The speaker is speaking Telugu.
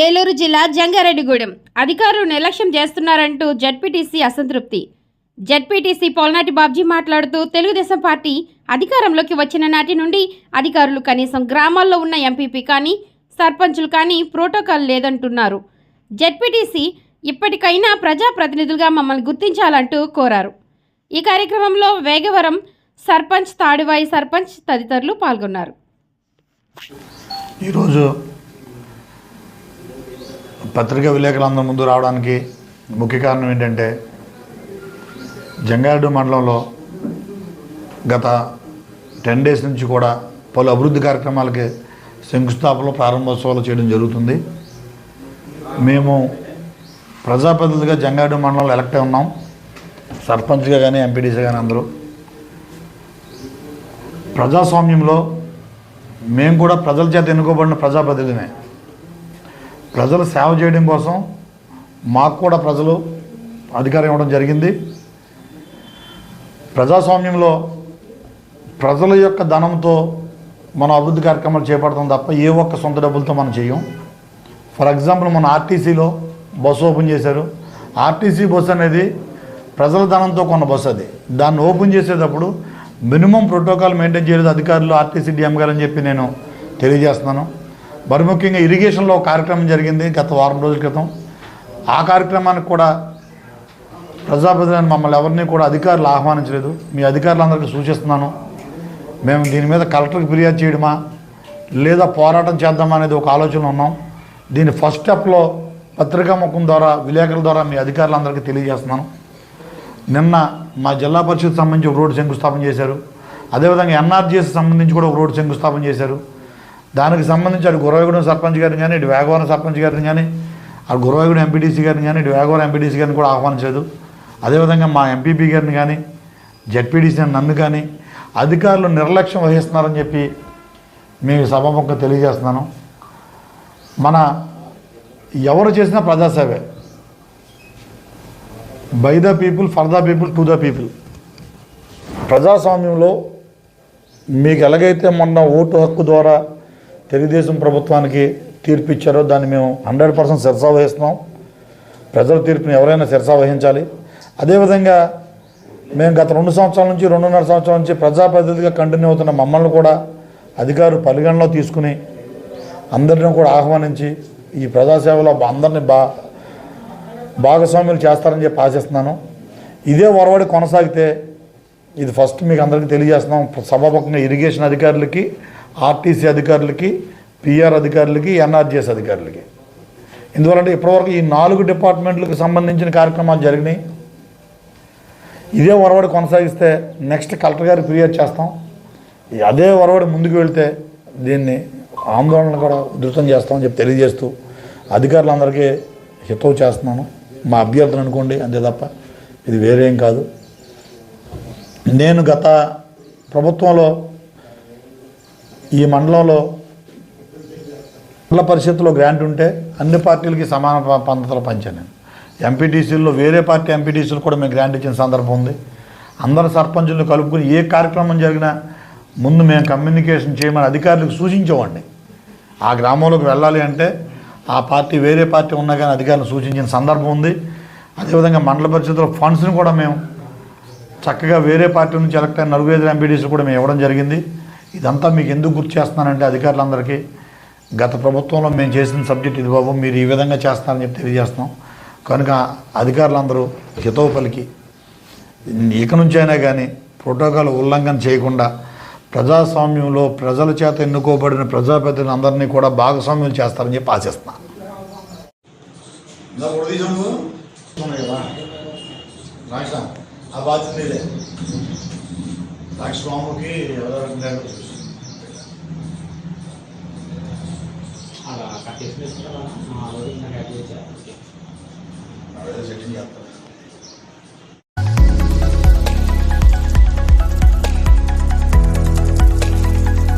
ఏలూరు జిల్లా జంగారెడ్డిగూడెం. అధికారులు నిర్లక్ష్యం చేస్తున్నారంటూ జడ్పీటీసీ అసంతృప్తి. జడ్పీటీసీ పోల్నాటి బాబ్జీ మాట్లాడుతూ తెలుగుదేశం పార్టీ అధికారంలోకి వచ్చిన నాటి నుండి అధికారులు కనీసం గ్రామాల్లో ఉన్న ఎంపీపీ కానీ సర్పంచులు కానీ ప్రోటోకాల్ లేదంటున్నారు. జడ్పీటీసీ ఇప్పటికైనా ప్రజాప్రతినిధులుగా మమ్మల్ని గుర్తించాలంటూ కోరారు. ఈ కార్యక్రమంలో వేగవరం సర్పంచ్ తాడివాయి సర్పంచ్ తదితరులు పాల్గొన్నారు. ఈరోజు పత్రికా విలేకరులందరి ముందు రావడానికి ముఖ్య కారణం ఏంటంటే జంగారెడ్డి మండలంలో గత టెన్ డేస్ నుంచి కూడా పలు అభివృద్ధి కార్యక్రమాలకి శంకుస్థాపనలు ప్రారంభోత్సవాలు చేయడం జరుగుతుంది. మేము ప్రజాప్రతినిధులుగా జంగారెడ్డి మండలంలో ఎలక్ట్ అయి ఉన్నాం. సర్పంచ్గా కానీ ఎంపీడీసీ కానీ అందరూ. ప్రజాస్వామ్యంలో మేము కూడా ప్రజల చేత ఎన్నుకోబడిన ప్రజాప్రతినిధినే ప్రజలు సేవ చేయడం కోసం మాకు కూడా ప్రజలు అధికారం ఇవ్వడం జరిగింది. ప్రజాస్వామ్యంలో ప్రజల యొక్క ధనంతో మనం అభివృద్ధి కార్యక్రమాలు చేపడతాం తప్ప ఏ ఒక్క సొంత డబ్బులతో మనం చేయం. ఫర్ ఎగ్జాంపుల్ మన ఆర్టీసీలో బస్సు ఓపెన్ చేశారు. ఆర్టీసీ బస్సు అనేది ప్రజల ధనంతో కొన్న బస్సు అది. దాన్ని ఓపెన్ చేసేటప్పుడు మినిమం ప్రోటోకాల్ మెయింటైన్ చేయలేదు అధికారులు ఆర్టీసీ డిఎం గారు అని చెప్పి నేను తెలియజేస్తున్నాను. మరి ముఖ్యంగా ఇరిగేషన్లో కార్యక్రమం జరిగింది గత వారం రోజుల క్రితం. ఆ కార్యక్రమానికి కూడా ప్రజాప్రతినిధులను మమ్మల్ని ఎవరిని కూడా అధికారులు ఆహ్వానించలేదు. మీ అధికారులందరికీ సూచిస్తున్నాను. మేము దీని మీద కలెక్టర్కి ఫిర్యాదు చేయడమా లేదా పోరాటం చేద్దామా అనేది ఒక ఆలోచన ఉన్నాం. దీని ఫస్ట్ స్టెప్లో పత్రికా ముఖం ద్వారా విలేకరుల ద్వారా మీ అధికారులందరికీ తెలియజేస్తున్నాను. నిన్న మా జిల్లా పరిషత్ సంబంధించి ఒక రోడ్డు శంకుస్థాపన చేశారు. అదేవిధంగా ఎన్ఆర్జీఎస్ సంబంధించి కూడా ఒక రోడ్డు శంకుస్థాపన చేశారు. దానికి సంబంధించి అటు గురవగూడెం సర్పంచ్ గారిని కానీ ఇటు వేగవరం సర్పంచ్ గారిని కానీ అటు గురవగూడెం ఎంపీటీసీ గారిని కానీ ఇటు వేగవరం ఎంపీటీసీ గారిని కూడా ఆహ్వానించలేదు. అదేవిధంగా మా ఎంపీపీ గారిని కానీ జడ్పీటీసీ నన్ను కానీ అధికారులు నిర్లక్ష్యం వహిస్తున్నారని చెప్పి మీకు సభాముఖంగా తెలియజేస్తున్నాను. మన ఎవరు చేసినా ప్రజాసేవే. By the people for the people to the people. ప్రజాస్వామ్యంలో మీకు ఎలాగైతే మొన్న ఓటు హక్కు ద్వారా తెలుగుదేశం ప్రభుత్వానికి తీర్పు ఇచ్చారో దాన్ని మేము హండ్రెడ్ పర్సెంట్ శిరసా వహిస్తున్నాం. ప్రజల తీర్పుని ఎవరైనా శిరసా వహించాలి. అదేవిధంగా మేము గత రెండు సంవత్సరాల నుంచి రెండున్నర సంవత్సరాల నుంచి ప్రజాప్రతినిధిగా కంటిన్యూ అవుతున్న మమ్మల్ని కూడా అధికారులు పరిగణలో తీసుకుని అందరిని కూడా ఆహ్వానించి ఈ ప్రజాసేవలో అందరినీ బా భాగస్వామ్యులు చేస్తారని చెప్పి ఆశిస్తున్నాను. ఇదే ఒరవడి కొనసాగితే ఇది ఫస్ట్ మీకు అందరికీ తెలియజేస్తున్నాం. సభాపక్షంగా ఇరిగేషన్ అధికారులకి ఆర్టీసీ అధికారులకి పిఆర్ అధికారులకి ఎన్ఆర్జీఎస్ అధికారులకి. ఎందువలంటే ఇప్పటివరకు ఈ నాలుగు డిపార్ట్మెంట్లకు సంబంధించిన కార్యక్రమాలు జరిగినాయి. ఇదే ఒరవడి కొనసాగిస్తే నెక్స్ట్ కలెక్టర్ గారికి ఫిర్యాదు చేస్తాం. అదే ఒరవడి ముందుకు వెళ్తే దీన్ని ఆందోళన కూడా ఉధృతం చేస్తామని చెప్పి తెలియజేస్తూ అధికారులందరికీ హితవు చేస్తున్నాను. మా అభ్యర్థులు అనుకోండి అంతే తప్ప ఇది వేరేం కాదు. నేను గత ప్రభుత్వంలో ఈ మండలంలో మండల పరిషత్తులో గ్రాంట్ ఉంటే అన్ని పార్టీలకి సమాన పద్ధతిలో పంచాను నేను. ఎంపీటీసీల్లో వేరే పార్టీ ఎంపీటీసీలు కూడా మేము గ్రాంట్ ఇచ్చిన సందర్భం ఉంది. అందరు సర్పంచులను కలుపుకొని ఏ కార్యక్రమం జరిగినా ముందు మేము కమ్యూనికేషన్ చేయమని అధికారులకు సూచించేవాడిని. ఆ గ్రామంలోకి వెళ్ళాలి అంటే ఆ పార్టీ వేరే పార్టీ ఉన్నా కానీ అధికారులు సూచించిన సందర్భం ఉంది. అదేవిధంగా మండల పరిషత్తులో ఫండ్స్ని కూడా మేము చక్కగా వేరే పార్టీ నుంచి ఎలక్ట్ అయిన నలుగురు ఐదు ఎంపీడీసీలు కూడా మేము ఇవ్వడం జరిగింది. ఇదంతా మీకు ఎందుకు గుర్తు చేస్తున్నానంటే అధికారులందరికీ? గత ప్రభుత్వంలో మేము చేసిన సబ్జెక్ట్ ఇది బాబు మీరు ఈ విధంగా చేస్తున్నారని చెప్పి తెలియజేస్తున్నాం. కనుక అధికారులందరూ హితవు పలికి ఇక నుంచి అయినా కానీ ప్రోటోకాల్ ఉల్లంఘన చేయకుండా ప్రజాస్వామ్యంలో ప్రజల చేత ఎన్నుకోబడిన ప్రజాప్రతినిధులు అందరినీ కూడా భాగస్వామ్యం చేస్తారని చెప్పి ఆశిస్తున్నాను ఆ బాధ్యత మీదే రాక్షస్వామికి అలా కట్టేసి తీసుకుంటారా ఆ రోజు